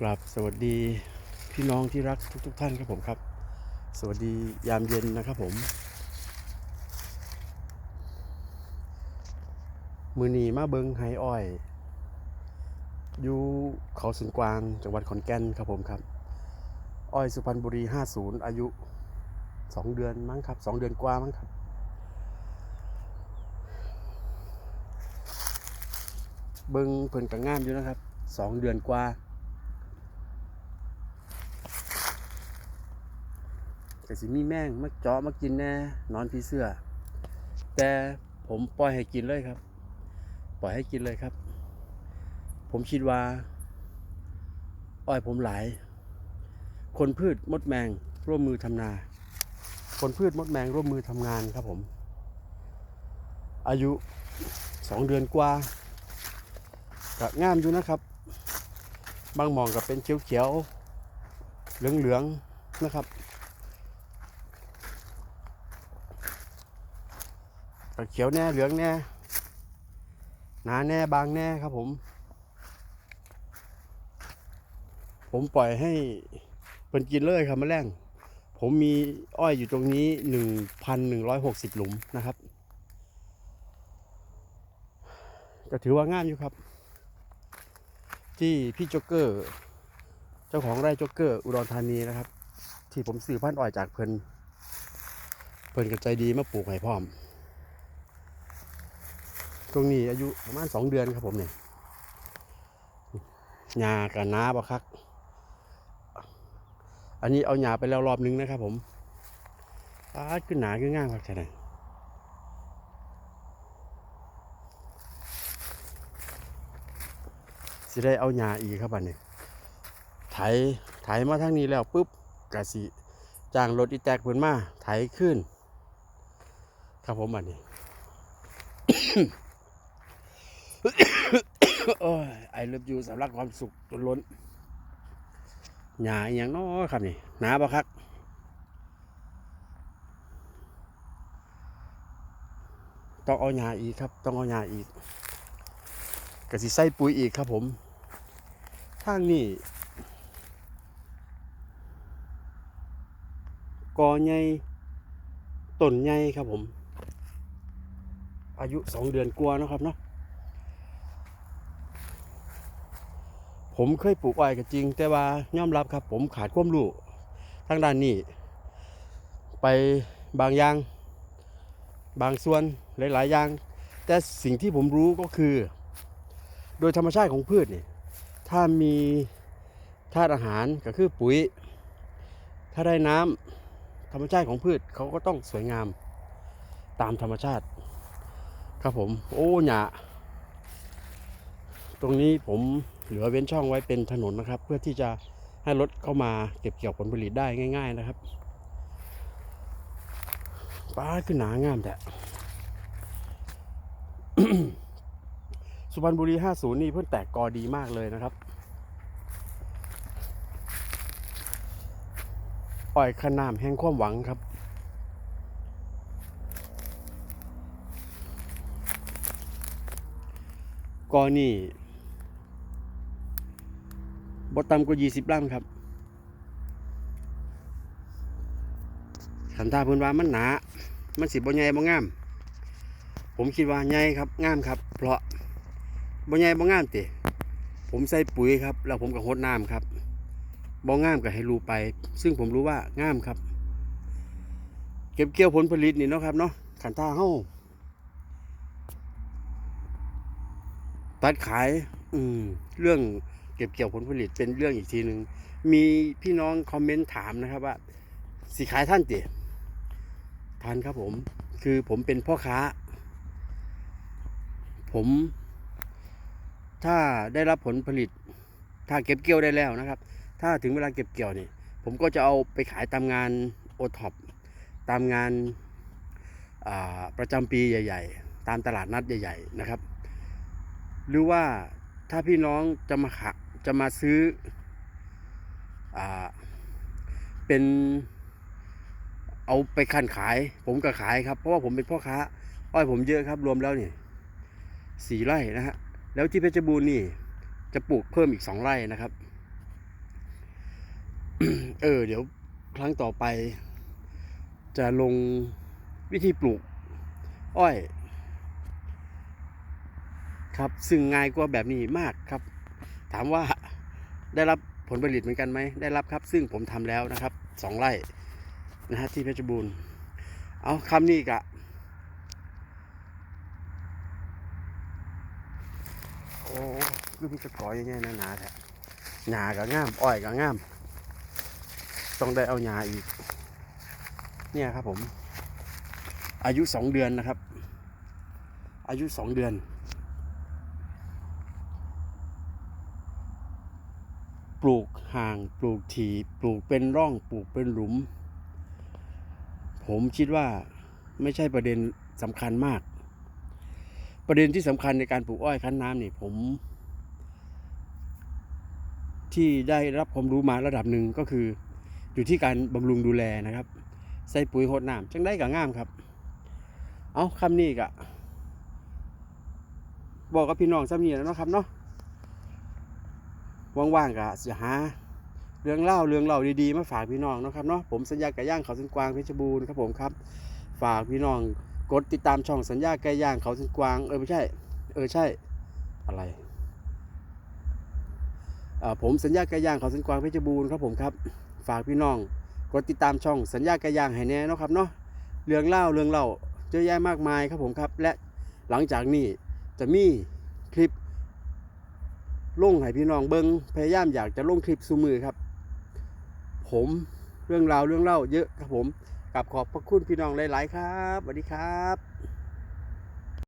กราบสวัสดีพี่น้องที่รักทุกๆทท่านครับผมครับ สวัสดียามเย็นนะครับผม มือนีมาเบิงไฮอ้อย อยู่เขาสวนกวางจังหวัดขอนแก่นครับผมครับ อ้อยสุพรรณบุรี 50 อายุ 2 เดือนมั้งครับ 2 เดือนกว่ามั้งครับเบิงเพิ่นกังงามอยู่นะครับ 2 เดือนกว่า ก็สิมีแมงมาเจาะมากินแน่นอนผีเสื้อ แต่ผมปล่อยให้กินเลยครับ ปล่อยให้กินเลยครับ ผมคิดว่า อ้อยผมหลาย คนพืชมดแมงร่วมมือทำนา คนพืชมดแมงร่วมมือทำงานครับผม อายุสองเดือนกว่าก็งามอยู่นะครับ บางมองก็เป็นเขียวๆเหลืองๆนะครับ ก็เขียวแน่เหลืองแน่หนาแน่บางแน่ครับผม ผมปล่อยให้เป็นกินเลยครับแมลงผมมีอ้อยอยู่ตรงนี้ 1,160 หลุมนะครับ ก็ถือว่างามอยู่ครับ ที่พี่โจ๊กเกอร์ เจ้าของไร่โจ๊กเกอร์ อุดรธานีนะครับ ที่ผมซื้อพันอ้อยจากเพิ่นเพิ่นก็ใจดีมาปลูกให้พร้อม ตรงนี้อายุประมาณสองเดือนครับผมเนี่ยหญ้ากับน้าบะคัก อันนี้เอาหญ้าไปแล้วรอบนึงนะครับผมปาดขึ้นหนาขึ้นง่ายมากใช่ไหมสิได้เอาหญ้าอีกครับอันนี้ไถไถมาทางนี้แล้วปุ๊บกะสิจ้างรถอีแตกเพิ่นมาไถขึ้น ครับผมอันนี้ โอ้ยไอเลิฟยูสำลักความสุขล้นล้นหยาอย่างน้อครับนี่หนาปะครับต้องเอาหยาอีกครับ ต้องเอาหยาอีกกะสิใส่ปุ๋ยอีกครับผมทางนี้กอใหญ่ต้นใหญ่ครับผม อายุสองเดือนกว่าเนะครับเนาะ ผมเคยปลูกอ้อยก็จริง แต่ว่ายอมรับครับ ผมขาดความรู้ทางด้านนี้ ไปบางอย่าง บางส่วนหลาย ๆ อย่าง แต่สิ่งที่ผมรู้ก็คือ โดยธรรมชาติของพืชนี่ถ้ามีธาตุอาหารก็คือปุ๋ย ถ้าได้น้ำธรรมชาติของพืชเขาก็ต้องสวยงามตามธรรมชาติ ครับผม โอ้หยาตรงนี้ผม หลือเว้นช่องไว้เป็นถนนนะครับ เพื่อที่จะให้รถเข้ามาเก็บเกี่ยวผลผลิตได้ง่าย ๆนะครับป้าขึ้นหนางามแต่สุพรรณบุรี 50 นี่เพิ่งแตกกอดีมากเลยนะครับอ้อยขนามแห่งความหวังครับ กอนี่ บต่ำกว่า20ล้านครับขันตาเพื้นว่ามันหนา มันสิบ่ใหญ่บ่งาม ผมคิดว่าใหญ่ครับงามครับ เพราะบ่ใหญ่บ่งามติผมใส่ปุ๋ยครับ แล้วผมก็รดน้ำครับบ่งามก็ให้รู้ไป ซึ่งผมรู้ว่างามครับ เก็บเกี่ยวผลผลิตนี่เนาะครับเนาะขันตาเฮาตัดขาย อืม เรื่อง เก็บเกี่ยวผลผลิตเป็นเรื่องอีกทีหนึ่งมีพี่น้องคอมเมนต์ถามนะครับว่าสิขายท่านติท่านครับผม คือผมเป็นพ่อค้า ผม ถ้าได้รับผลผลิต ถ้าเก็บเกี่ยวได้แล้วนะครับ ถ้าถึงเวลาเก็บเกี่ยวนี่ผมก็จะเอาไปขายตามงานโอท็อปตามงานประจำปีใหญ่ ๆ ตามตลาดนัดใหญ่ ๆ นะครับ หรือว่า ถ้าพี่น้องจะมาขะจะมาซื้ออเป็นเอาไปคันขาย ผมก็ขายครับ เพราะว่าผมเป็นพ่อค้า อ้อยผมเยอะครับ รวมแล้วนี่สี่ไร่นะฮะแล้วที่เพชรบูรณ์นี่ จะปลูกเพิ่มอีกสองไร่นะครับ เออ เดี๋ยวครั้งต่อไป จะลงวิธีปลูก อ้อย ครับ ซึ่งง่ายกว่าแบบนี้มากครับ ถามว่าได้รับผลผลิตเหมือนกันไหมได้รับครับ ซึ่งผมทำแล้วนะครับสองไร่นะฮะที่เพชรบูรณ์เอาคำนี้กะโอ้คือพี่จะก่อยังไงนะหนาแท้หญ้าก็งามอ้อยก็งาม ต้องได้เอาหญ้าอีก เนี่ยครับผม อายุสองเดือนนะครับ อายุสองเดือน ปลูกห่างปลูกถีปลูกเป็นร่องปลูกเป็นหลุม ผมคิดว่าไม่ใช่ประเด็นสำคัญมาก ประเด็นที่สำคัญในการปลูกอ้อยคั้นน้ำนี่ผม ที่ได้รับความรู้มาระดับหนึ่งก็คือ อยู่ที่การบำรุงดูแลนะครับ ใส่ปุ๋ยหดน้ำจังได้กับง่ามครับ เอาคำนี้กะบอกกับพี่น้องซ้ำนี่แล้วนะครับเนาะ ว่างๆกะจะหาเรื่องเล่าเรื่องเล่าดีๆมาฝากพี่น้องนะครับเนาะผมสัญญาไก่ย่างเขาสันกวางเพชรบูรณ์ครับผมครับ ฝากพี่น้องกดติดตามช่องสัญญาไก่ย่างเขาสันกวางเออไม่ใช่ เออใช่ อะไรอ่าผมสัญญาไก่ย่างเขาสันกวางเพชรบูรณ์ครับผมครับ ฝากพี่น้องกดติดตามช่องสัญญาไก่ย่างให้แน่นะครับเนาะเรื่องเล่าเรื่องเล่าเยอะแยะมากมายครับผมครับ และหลังจากนี้จะมีคลิป ลงให้พี่น้องเบิงพยายามอยากจะลงคลิปซูมือครับ ผมเรื่องราวเรื่องเล่าเยอะครับผมกับขอบพระคุณพี่น้องหลาย ๆ ครับสวัสดีครับ